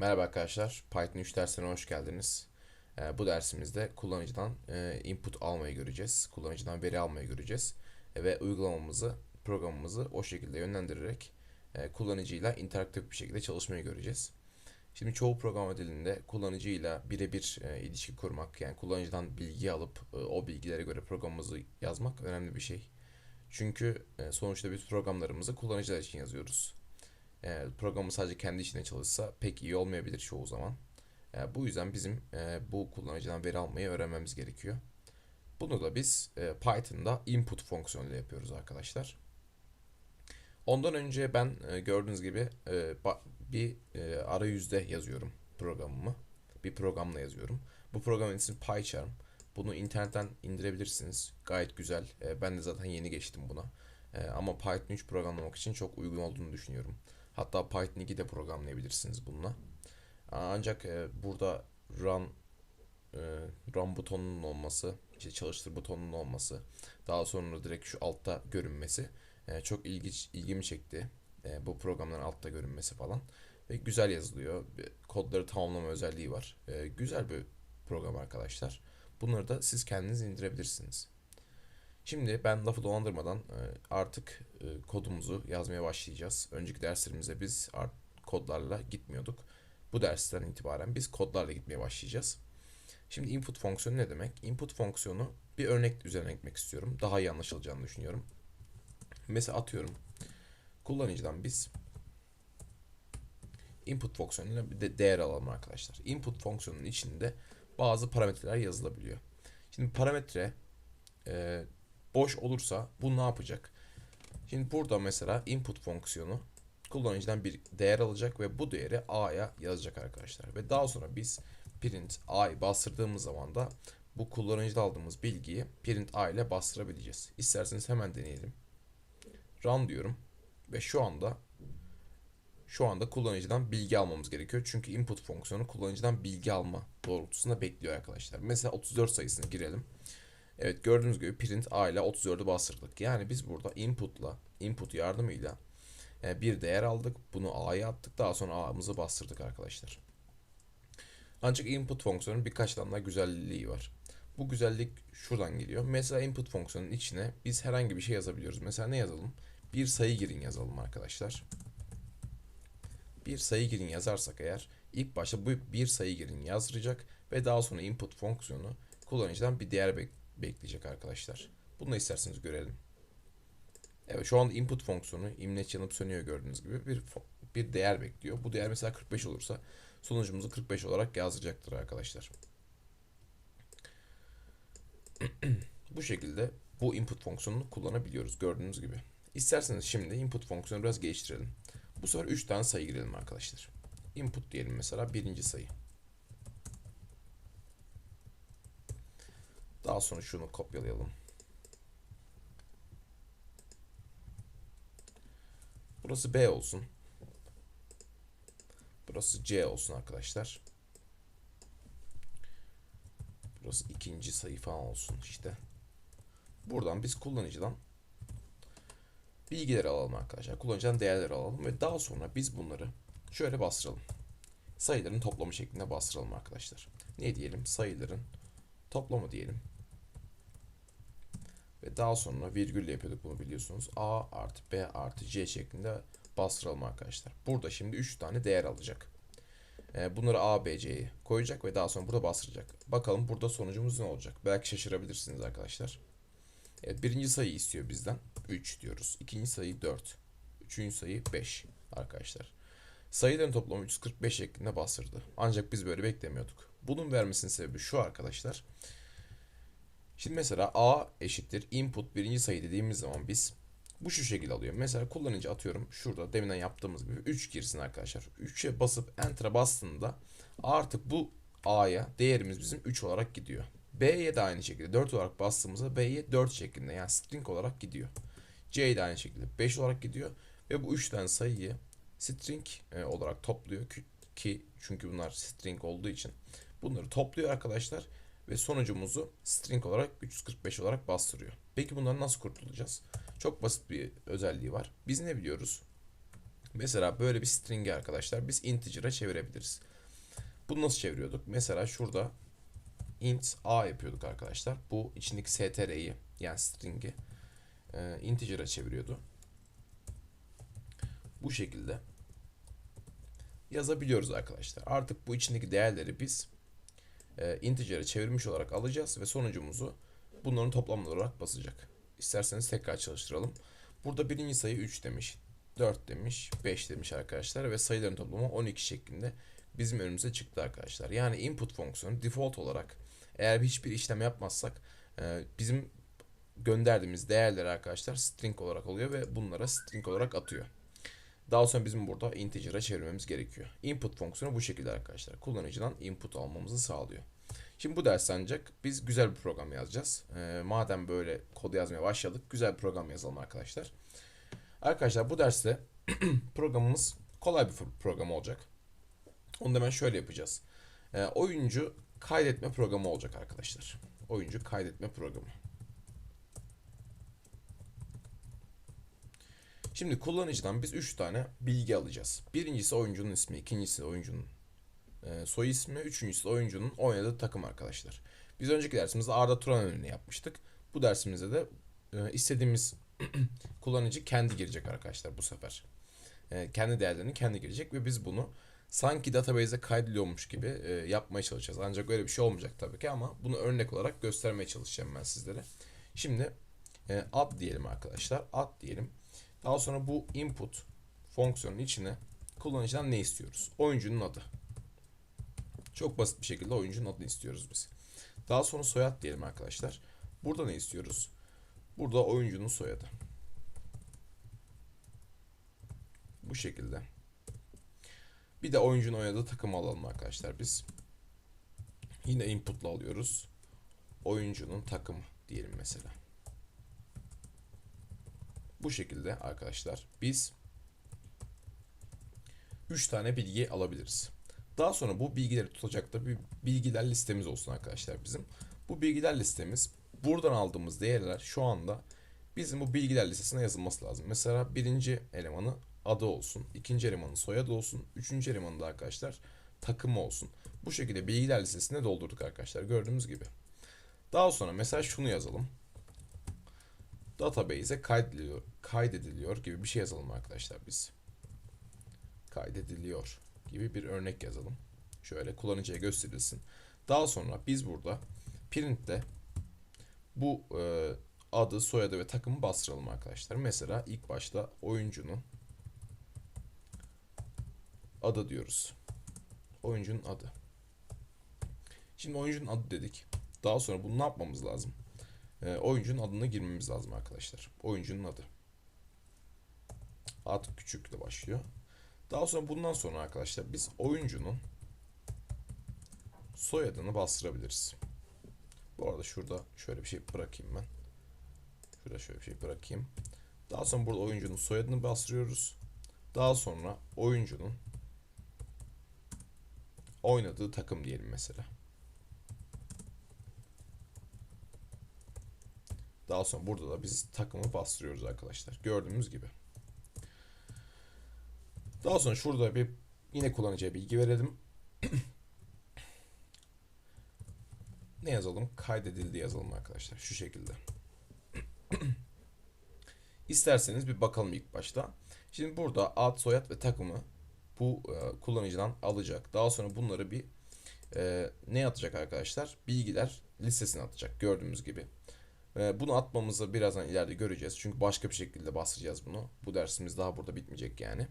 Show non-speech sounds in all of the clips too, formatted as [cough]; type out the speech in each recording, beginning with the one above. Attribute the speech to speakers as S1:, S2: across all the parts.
S1: Merhaba arkadaşlar, Python 3 dersine hoş geldiniz. Ee, bu dersimizde kullanıcıdan e, input almayı göreceğiz, kullanıcıdan veri almayı göreceğiz E, ve uygulamamızı, programımızı o şekilde yönlendirerek e, kullanıcıyla interaktif bir şekilde çalışmayı göreceğiz. Şimdi çoğu program dilinde kullanıcıyla birebir ilişki kurmak, yani kullanıcıdan bilgi alıp o bilgilere göre programımızı yazmak önemli bir şey. Çünkü sonuçta biz programlarımızı kullanıcılar için yazıyoruz e, programı sadece kendi içinde çalışsa pek iyi olmayabilir çoğu zaman. E, bu yüzden bizim e, bu kullanıcıdan veri almayı öğrenmemiz gerekiyor. Bunu da biz e, Python'da input fonksiyonuyla yapıyoruz arkadaşlar. Ondan önce ben e, gördüğünüz gibi e, bir e, arayüzde yazıyorum programımı. Bir programla yazıyorum. Bu programın ismi PyCharm. Bunu internetten indirebilirsiniz. Gayet güzel. E, ben de zaten yeni geçtim buna. E, ama Python 3 programlamak için çok uygun olduğunu düşünüyorum. Hatta Python 2 de programlayabilirsiniz bununla. Ancak e, burada run e, run butonunun olması, işte çalıştır butonunun olması, daha sonra direkt şu altta görünmesi e, çok ilginç ilgimi çekti. E, bu programların altta görünmesi falan ve güzel yazılıyor. Kodları tamamlama özelliği var. Güzel bir program arkadaşlar. Bunları da siz kendiniz indirebilirsiniz. Şimdi ben lafı dolandırmadan e, artık e, kodumuzu yazmaya başlayacağız. Önceki derslerimizde biz kodlarla gitmiyorduk. Bu dersten itibaren biz kodlarla gitmeye başlayacağız. Şimdi input fonksiyonu ne demek? Input fonksiyonu bir örnek üzerine ekmek istiyorum. Daha iyi anlaşılacağını düşünüyorum. Mesela atıyorum kullanıcıdan biz input fonksiyonuyla bir de değer alalım arkadaşlar. Input fonksiyonunun içinde bazı parametreler yazılabiliyor. Şimdi parametre e, boş olursa bu ne yapacak? Şimdi burada mesela input fonksiyonu kullanıcıdan bir değer alacak ve bu değeri a'ya yazacak arkadaşlar. Ve daha sonra biz print a'yı bastırdığımız zaman da bu kullanıcıda aldığımız bilgiyi print a ile bastırabileceğiz. İsterseniz hemen deneyelim. Run diyorum ve şu anda şu anda kullanıcıdan bilgi almamız gerekiyor. Çünkü input fonksiyonu kullanıcıdan bilgi alma doğrultusunda bekliyor arkadaşlar. Mesela 34 sayısını girelim. Evet gördüğünüz gibi print a ile 34'ü bastırdık. Yani biz burada input'la input yardımıyla e, bir değer aldık. Bunu a'ya attık. Daha sonra a'mızı bastırdık arkadaşlar. Ancak input fonksiyonun birkaç tane daha güzelliği var. Bu güzellik şuradan geliyor. Mesela input fonksiyonun içine biz herhangi bir şey yazabiliyoruz. Mesela ne yazalım? Bir sayı girin yazalım arkadaşlar. Bir sayı girin yazarsak eğer ilk başta bu bir sayı girin yazdıracak ve daha sonra input fonksiyonu kullanıcıdan bir değer bek bekleyecek arkadaşlar. Bunu da isterseniz görelim. Evet şu anda input fonksiyonu imleç yanıp sönüyor gördüğünüz gibi bir bir değer bekliyor. Bu değer mesela 45 olursa sonucumuzu 45 olarak yazdıracaktır arkadaşlar. [clears throat] bu şekilde bu input fonksiyonunu kullanabiliyoruz gördüğünüz gibi. İsterseniz şimdi input fonksiyonu biraz geliştirelim. Bu sefer 3 tane sayı girelim arkadaşlar. Input diyelim mesela birinci sayı. Daha sonra şunu kopyalayalım. Burası B olsun. Burası C olsun arkadaşlar. Burası ikinci sayı falan olsun işte. Buradan biz kullanıcıdan bilgileri alalım arkadaşlar. Kullanıcıdan değerleri alalım ve daha sonra biz bunları şöyle bastıralım. Sayıların toplamı şeklinde bastıralım arkadaşlar. Ne diyelim? Sayıların toplamı diyelim. Ve daha sonra virgülle yapıyorduk bunu biliyorsunuz. A artı B artı C şeklinde bastıralım arkadaşlar. Burada şimdi 3 tane değer alacak. Ee, bunları A, B, C'ye koyacak ve daha sonra burada bastıracak. Bakalım burada sonucumuz ne olacak? Belki şaşırabilirsiniz arkadaşlar. Evet, birinci sayı istiyor bizden. 3 diyoruz. İkinci sayı 4. Üçüncü sayı 5 arkadaşlar. Sayıların toplamı 345 şeklinde bastırdı. Ancak biz böyle beklemiyorduk. Bunun vermesinin sebebi şu arkadaşlar. Şimdi mesela a eşittir input birinci sayı dediğimiz zaman biz bu şu şekilde alıyor. Mesela kullanıcı atıyorum şurada deminden yaptığımız gibi 3 girsin arkadaşlar. 3'e basıp enter'a bastığında artık bu a'ya değerimiz bizim 3 olarak gidiyor. B'ye de aynı şekilde 4 olarak bastığımızda B'ye 4 şeklinde yani string olarak gidiyor. C'ye de aynı şekilde 5 olarak gidiyor ve bu 3 tane sayıyı string e, olarak topluyor ki çünkü bunlar string olduğu için bunları topluyor arkadaşlar ve sonucumuzu string olarak 345 olarak bastırıyor. Peki bundan nasıl kurtulacağız? Çok basit bir özelliği var. Biz ne biliyoruz? Mesela böyle bir string'i arkadaşlar biz integer'a çevirebiliriz. Bunu nasıl çeviriyorduk? Mesela şurada int a yapıyorduk arkadaşlar. Bu içindeki str'yi yani string'i e, integer'a çeviriyordu. Bu şekilde yazabiliyoruz arkadaşlar. Artık bu içindeki değerleri biz e, integer'e çevirmiş olarak alacağız ve sonucumuzu bunların toplamı olarak basacak. İsterseniz tekrar çalıştıralım. Burada birinci sayı 3 demiş, 4 demiş, 5 demiş arkadaşlar ve sayıların toplamı 12 şeklinde bizim önümüze çıktı arkadaşlar. Yani input fonksiyonu default olarak eğer hiçbir işlem yapmazsak e, bizim gönderdiğimiz değerler arkadaşlar string olarak oluyor ve bunlara string olarak atıyor. Daha sonra bizim burada integer'a çevirmemiz gerekiyor. Input fonksiyonu bu şekilde arkadaşlar. Kullanıcıdan input almamızı sağlıyor. Şimdi bu ders ancak biz güzel bir program yazacağız. Ee, madem böyle kod yazmaya başladık, güzel bir program yazalım arkadaşlar. Arkadaşlar bu derste [clears throat] programımız kolay bir program olacak. Onu da ben şöyle yapacağız. Ee, oyuncu kaydetme programı olacak arkadaşlar. Oyuncu kaydetme programı. Şimdi kullanıcıdan biz 3 tane bilgi alacağız. Birincisi oyuncunun ismi, ikincisi oyuncunun e, soy ismi, üçüncüsü oyuncunun oynadığı takım arkadaşlar. Biz önceki dersimizde Arda Turan örneğini yapmıştık. Bu dersimizde de e, istediğimiz [clears throat] kullanıcı kendi girecek arkadaşlar bu sefer. E, kendi değerlerini kendi girecek ve biz bunu sanki database'e kaydediliyormuş gibi yapmaya çalışacağız. Ancak öyle bir şey olmayacak tabii ki ama bunu örnek olarak göstermeye çalışacağım ben sizlere. Şimdi ad diyelim arkadaşlar. Ad diyelim. Daha sonra bu input fonksiyonun içine kullanıcıdan ne istiyoruz? Oyuncunun adı. Çok basit bir şekilde oyuncunun adını istiyoruz biz. Daha sonra soyad diyelim arkadaşlar. Burada ne istiyoruz? Burada oyuncunun soyadı. Bu şekilde. Bir de oyuncunun oynadığı takımı alalım arkadaşlar biz. Yine input'la alıyoruz. Oyuncunun takımı diyelim mesela. Bu şekilde arkadaşlar biz 3 tane bilgi alabiliriz. Daha sonra bu bilgileri tutacak da bir bilgiler listemiz olsun arkadaşlar bizim. Bu bilgiler listemiz buradan aldığımız değerler şu anda bizim bu bilgiler listesine yazılması lazım. Mesela birinci elemanı adı olsun, ikinci elemanın soyadı olsun, üçüncü elemanı da arkadaşlar takımı olsun. Bu şekilde bilgiler listesine doldurduk arkadaşlar gördüğünüz gibi. Daha sonra mesela şunu yazalım database'e kaydediliyor, kaydediliyor gibi bir şey yazalım arkadaşlar biz. Kaydediliyor gibi bir örnek yazalım. Şöyle kullanıcıya gösterilsin. Daha sonra biz burada print'te bu e, adı, soyadı ve takımı bastıralım arkadaşlar. Mesela ilk başta oyuncunun adı diyoruz. Oyuncunun adı. Şimdi oyuncunun adı dedik. Daha sonra bunu ne yapmamız lazım? E, oyuncunun adını girmemiz lazım arkadaşlar. Oyuncunun adı. Ad küçükle başlıyor. Daha sonra bundan sonra arkadaşlar biz oyuncunun soyadını bastırabiliriz. Bu arada şurada şöyle bir şey bırakayım ben. Şurada şöyle bir şey bırakayım. Daha sonra burada oyuncunun soyadını bastırıyoruz. Daha sonra oyuncunun oynadığı takım diyelim mesela. Daha sonra burada da biz takımı bastırıyoruz arkadaşlar. Gördüğümüz gibi. Daha sonra şurada bir yine kullanıcıya bilgi verelim. [clears throat] ne yazalım? Kaydedildi yazalım arkadaşlar. Şu şekilde. [clears throat] İsterseniz bir bakalım ilk başta. Şimdi burada ad, soyad ve takımı bu e, kullanıcıdan alacak. Daha sonra bunları bir e, ne atacak arkadaşlar? Bilgiler listesine atacak. Gördüğümüz gibi. Ee, bunu atmamızı birazdan ileride göreceğiz. Çünkü başka bir şekilde bastıracağız bunu. Bu dersimiz daha burada bitmeyecek yani.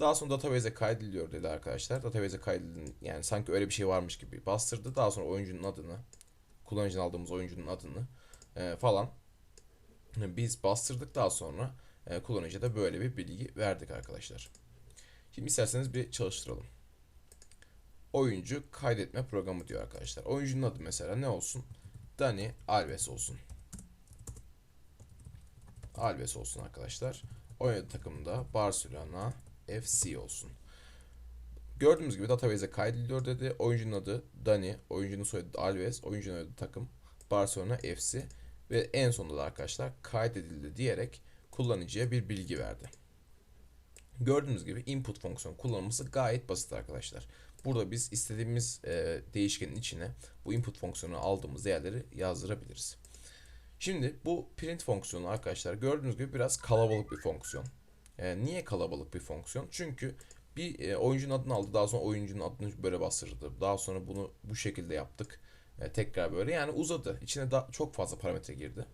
S1: Daha sonra database'e kaydediliyor dedi arkadaşlar. Database'e kaydedildi yani sanki öyle bir şey varmış gibi bastırdı. Daha sonra oyuncunun adını, kullanıcıdan aldığımız oyuncunun adını e, falan biz bastırdık. Daha sonra e, kullanıcıya da böyle bir bilgi verdik arkadaşlar. Şimdi isterseniz bir çalıştıralım. Oyuncu kaydetme programı diyor arkadaşlar. Oyuncunun adı mesela ne olsun? Dani Alves olsun. Alves olsun arkadaşlar. Oynadığı takımda Barcelona FC olsun. Gördüğümüz gibi database'e kaydediliyor dedi. Oyuncunun adı Dani, oyuncunun soyadı Alves, oyuncunun adı takım Barcelona FC ve en sonunda da arkadaşlar kaydedildi diyerek kullanıcıya bir bilgi verdi. Gördüğünüz gibi input fonksiyonu kullanılması gayet basit arkadaşlar. Burada biz istediğimiz değişkenin içine bu input fonksiyonu aldığımız değerleri yazdırabiliriz. Şimdi bu print fonksiyonu arkadaşlar gördüğünüz gibi biraz kalabalık bir fonksiyon. E, niye kalabalık bir fonksiyon? Çünkü bir e, oyuncunun adını aldı. Daha sonra oyuncunun adını böyle bastırdı. Daha sonra bunu bu şekilde yaptık. E, tekrar böyle yani uzadı. İçine da çok fazla parametre girdi.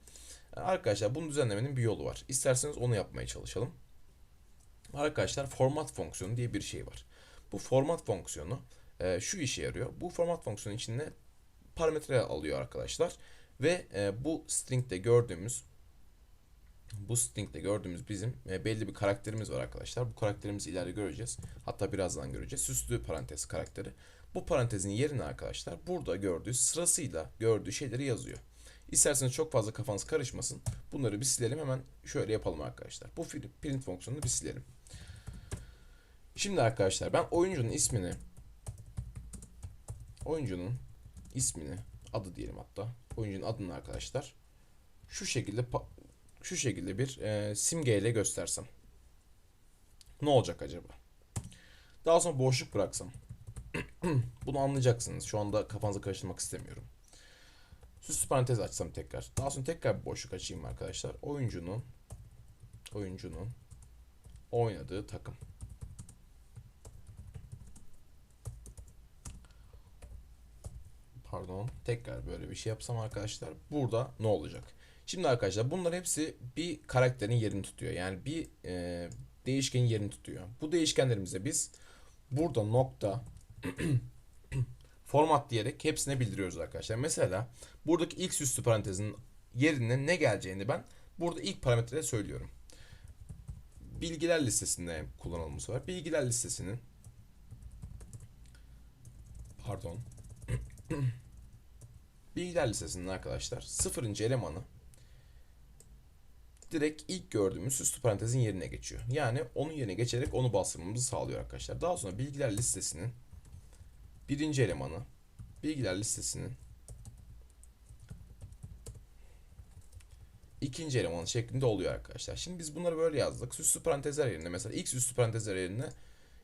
S1: E, arkadaşlar bunu düzenlemenin bir yolu var. İsterseniz onu yapmaya çalışalım. Arkadaşlar format fonksiyonu diye bir şey var. Bu format fonksiyonu e, şu işe yarıyor. Bu format fonksiyonu içinde parametre alıyor arkadaşlar. Ve e, bu string'de gördüğümüz bu string'de gördüğümüz bizim e, belli bir karakterimiz var arkadaşlar. Bu karakterimizi ileride göreceğiz. Hatta birazdan göreceğiz. Süslü parantez karakteri. Bu parantezin yerine arkadaşlar burada gördüğü sırasıyla gördüğü şeyleri yazıyor. İsterseniz çok fazla kafanız karışmasın. Bunları bir silelim hemen şöyle yapalım arkadaşlar. Bu print fonksiyonunu bir silelim. Şimdi arkadaşlar ben oyuncunun ismini oyuncunun ismini adı diyelim hatta oyuncunun adını arkadaşlar şu şekilde şu şekilde bir e, simgeyle göstersem ne olacak acaba? Daha sonra boşluk bıraksam [clears throat] bunu anlayacaksınız. Şu anda kafanızı karıştırmak istemiyorum. Süslü parantez açsam tekrar. Daha sonra tekrar bir boşluk açayım arkadaşlar. Oyuncunun oyuncunun oynadığı takım. Pardon. Tekrar böyle bir şey yapsam arkadaşlar. Burada ne olacak? Şimdi arkadaşlar bunlar hepsi bir karakterin yerini tutuyor. Yani bir e, değişkenin yerini tutuyor. Bu değişkenlerimize biz burada nokta [clears throat] format diyerek hepsine bildiriyoruz arkadaşlar. Mesela buradaki ilk üstü parantezin yerine ne geleceğini ben burada ilk parametrede söylüyorum. Bilgiler listesinde kullanılması var. Bilgiler listesinin pardon [clears throat] bilgiler listesinin arkadaşlar sıfırıncı elemanı direkt ilk gördüğümüz süslü parantezin yerine geçiyor. Yani onun yerine geçerek onu bastırmamızı sağlıyor arkadaşlar. Daha sonra bilgiler listesinin birinci elemanı bilgiler listesinin ikinci elemanı şeklinde oluyor arkadaşlar. Şimdi biz bunları böyle yazdık. Süslü parantezler yerine mesela ilk süslü parantezler yerine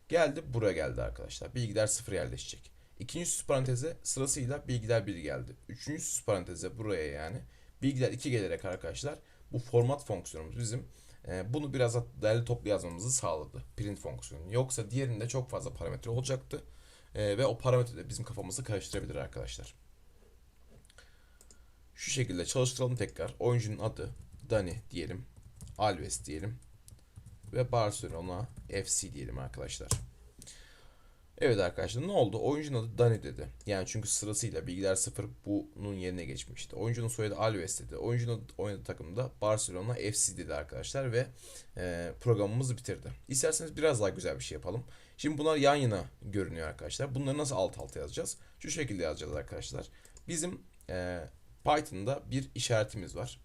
S1: geldi buraya geldi arkadaşlar. Bilgiler sıfır yerleşecek. İkinci süslü paranteze sırasıyla bilgiler 1 geldi. Üçüncü süslü paranteze buraya yani bilgiler 2 gelerek arkadaşlar bu format fonksiyonumuz bizim e, bunu biraz değerli toplu yazmamızı sağladı. Print fonksiyonu. Yoksa diğerinde çok fazla parametre olacaktı. E, ve o parametre de bizim kafamızı karıştırabilir arkadaşlar. Şu şekilde çalıştıralım tekrar. Oyuncunun adı Dani diyelim. Alves diyelim. Ve Barcelona FC diyelim arkadaşlar. Evet arkadaşlar ne oldu? Oyuncunun adı Dani dedi. Yani çünkü sırasıyla bilgiler sıfır bunun yerine geçmişti. Oyuncunun soyadı Alves dedi. Oyuncunun oynadığı takımda Barcelona FC dedi arkadaşlar ve e, programımızı bitirdi. İsterseniz biraz daha güzel bir şey yapalım. Şimdi bunlar yan yana görünüyor arkadaşlar. Bunları nasıl alt alta yazacağız? Şu şekilde yazacağız arkadaşlar. Bizim e, Python'da bir işaretimiz var.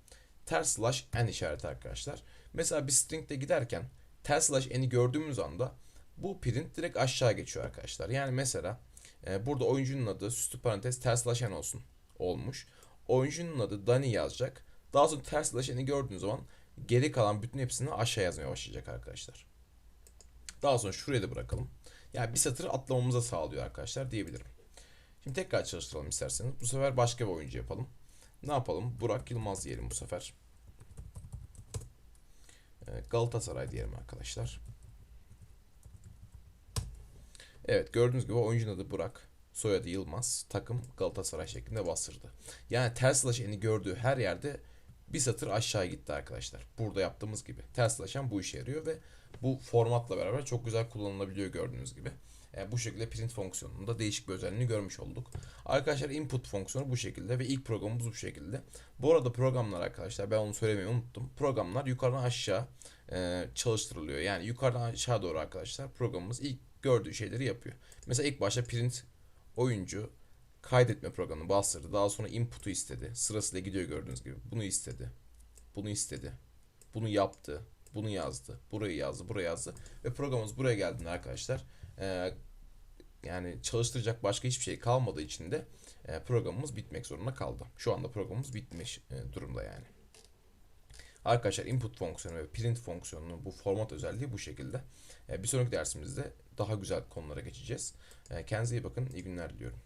S1: Ters slash n işareti arkadaşlar. Mesela bir string'de giderken ters slash n'i gördüğümüz anda bu print direkt aşağı geçiyor arkadaşlar. Yani mesela e, burada oyuncunun adı süslü parantez terslaşen olsun olmuş. Oyuncunun adı Dani yazacak. Daha sonra terslaşeni gördüğünüz zaman geri kalan bütün hepsini aşağı yazmaya başlayacak arkadaşlar. Daha sonra şuraya da bırakalım. Yani bir satır atlamamıza sağlıyor arkadaşlar diyebilirim. Şimdi tekrar çalıştıralım isterseniz. Bu sefer başka bir oyuncu yapalım. Ne yapalım? Burak Yılmaz diyelim bu sefer. E, Galatasaray diyelim arkadaşlar. Evet gördüğünüz gibi oyuncunun adı Burak. Soyadı Yılmaz. Takım Galatasaray şeklinde bastırdı. Yani ters slash n'i gördüğü her yerde bir satır aşağı gitti arkadaşlar. Burada yaptığımız gibi. Ters slash n bu işe yarıyor ve bu formatla beraber çok güzel kullanılabiliyor gördüğünüz gibi. Yani bu şekilde print fonksiyonunda değişik bir özelliğini görmüş olduk. Arkadaşlar input fonksiyonu bu şekilde ve ilk programımız bu şekilde. Bu arada programlar arkadaşlar ben onu söylemeyi unuttum. Programlar yukarıdan aşağı e, çalıştırılıyor. Yani yukarıdan aşağı doğru arkadaşlar programımız ilk gördüğü şeyleri yapıyor. Mesela ilk başta print oyuncu kaydetme programını bastırdı. Daha sonra input'u istedi. Sırasıyla gidiyor gördüğünüz gibi. Bunu istedi. Bunu istedi. Bunu yaptı. Bunu yazdı. Burayı yazdı. Buraya yazdı. Ve programımız buraya geldiğinde arkadaşlar e, yani çalıştıracak başka hiçbir şey kalmadığı için de e, programımız bitmek zorunda kaldı. Şu anda programımız bitmiş e, durumda yani. Arkadaşlar input fonksiyonu ve print fonksiyonunun bu format özelliği bu şekilde. E, bir sonraki dersimizde daha güzel konulara geçeceğiz. E, kendinize iyi bakın. İyi günler diliyorum.